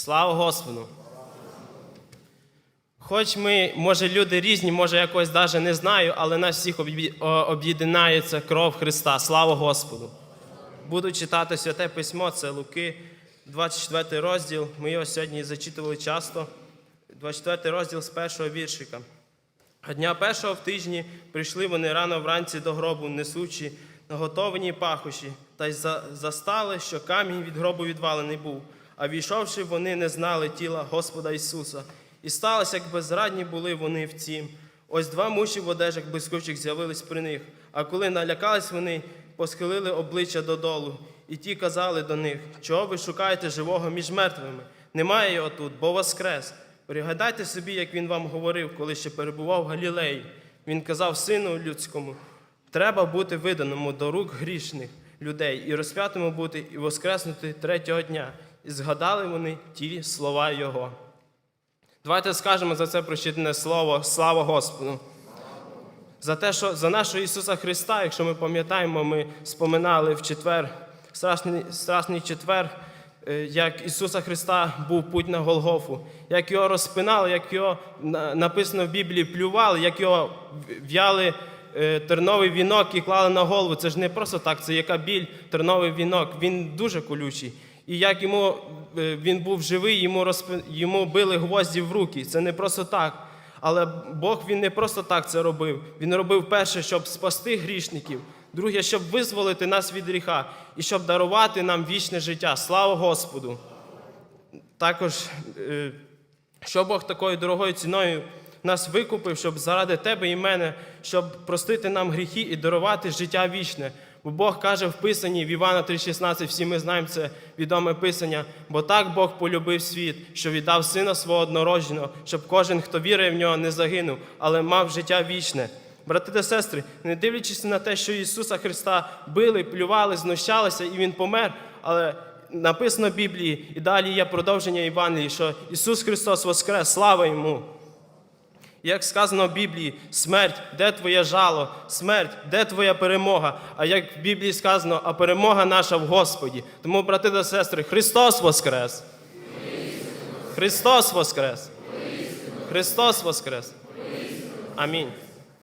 Слава Господу! Хоч ми, може, люди різні, може, якось навіть не знаю, але нас всіх об'є- о- об'єднає ця кров Христа. Слава Господу! Буду читати святе письмо, це Луки, 24 розділ. Ми його сьогодні зачитували часто. 24 розділ з першого віршика. А дня першого в тижні прийшли вони рано вранці до гробу, несучи наготовані пахощі, та й застали, що камінь від гробу відвалений був. А війшовши, вони не знали тіла Господа Ісуса. І сталося, як безрадні були вони в цім. Ось два муші в одежах блискучих з'явились при них. А коли налякались вони, посхилили обличчя додолу. І ті казали до них, чого ви шукаєте живого між мертвими? Немає його тут, бо воскрес. Пригадайте собі, як він вам говорив, коли ще перебував в Галілеї. Він казав сину людському: треба бути виданому до рук грішних людей і розп'ятому бути і воскреснути третього дня. І згадали вони ті слова Його. Давайте скажемо за це прочитане слово Слава Господу. За те, що за нашого Ісуса Христа, якщо ми пам'ятаємо, ми споминали в четвер, страшний, страшний четвер, е, як Ісуса Христа був путь на Голгофу, як його розпинали, як його написано в Біблії, плювали, як його в'яли е, терновий вінок і клали на голову. Це ж не просто так, це яка біль, терновий вінок. Він дуже колючий. І як йому е, він був живий, йому, розпи, йому били гвозді в руки. Це не просто так. Але Бог він не просто так це робив. Він робив перше, щоб спасти грішників, друге, щоб визволити нас від гріха і щоб дарувати нам вічне життя. Слава Господу! Також, е, що Бог такою дорогою ціною нас викупив, щоб заради тебе і мене, щоб простити нам гріхи і дарувати життя вічне. Бо Бог каже в Писанні в Івана 3,16, всі ми знаємо це відоме Писання, бо так Бог полюбив світ, що віддав сина свого однородженого, щоб кожен, хто вірує в нього, не загинув, але мав життя вічне. Брати та сестри, не дивлячись на те, що Ісуса Христа били, плювали, знущалися, і Він помер, але написано в Біблії, і далі є продовження Євангелії, що Ісус Христос воскрес, слава Йому. Як сказано в Біблії, смерть, де твоє жало, смерть, де твоя перемога? А як в Біблії сказано, а перемога наша в Господі. Тому, брати та сестри, Христос Воскрес! Христос Воскрес! Христос Воскрес! Амінь.